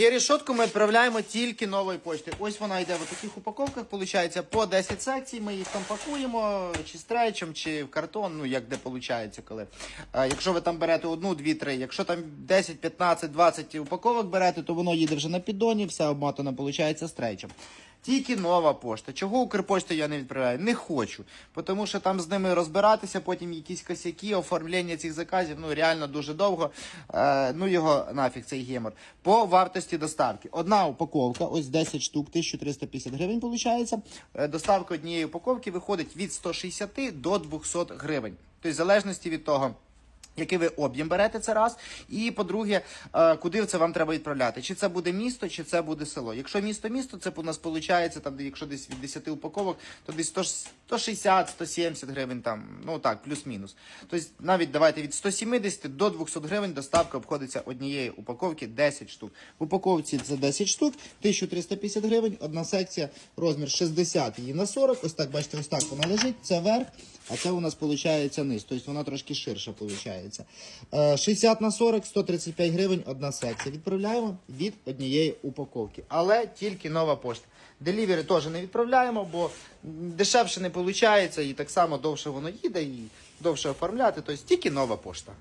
Є рішетку ми відправляємо тільки нової почти. Ось вона йде в таких упаковках, виходить, по 10 секцій. Ми їх там пакуємо, чи стрейчем, чи в картон, ну як де виходить, коли. А, якщо ви там берете одну, дві, три, якщо там 10, 15, 20 упаковок берете, то воно їде вже на піддоні, все обмотано, виходить, стрейчем. Тільки нова пошта. Чого Укрпошту я не відправляю? Не хочу. Тому що там з ними розбиратися, потім якісь косяки, оформлення цих заказів, ну реально дуже довго. Е, ну його нафіг, цей гемор. По вартості доставки. Одна упаковка, ось 10 штук, 1350 гривень виходить. Е, доставка однієї упаковки виходить від 160 до 200 гривень. Тобто, в залежності від того. Який ви об'єм берете це раз, і по-друге, е, куди це вам треба відправляти? Чи це буде місто, чи це буде село? Якщо місто місто, це у нас виходить, там, якщо десь від 10 упаковок, то десь 160-170 гривень, там, ну так, плюс-мінус. Тобто навіть давайте від 170 до 200 гривень доставка обходиться однієї упаковки 10 штук. В упаковці це 10 штук, 1350 гривень, одна секція, розмір 60 її на 40. Ось так, бачите, ось так вона лежить, це верх, а це у нас виходить низ. Тобто вона трошки ширша виходить. Е, 60 на 40, 135 гривень, одна секція. Відправляємо від однієї упаковки. Але тільки нова пошта. Делівери теж не відправляємо, бо дешевше не виходить, і так само довше воно їде, і довше оформляти. Тобто тільки нова пошта.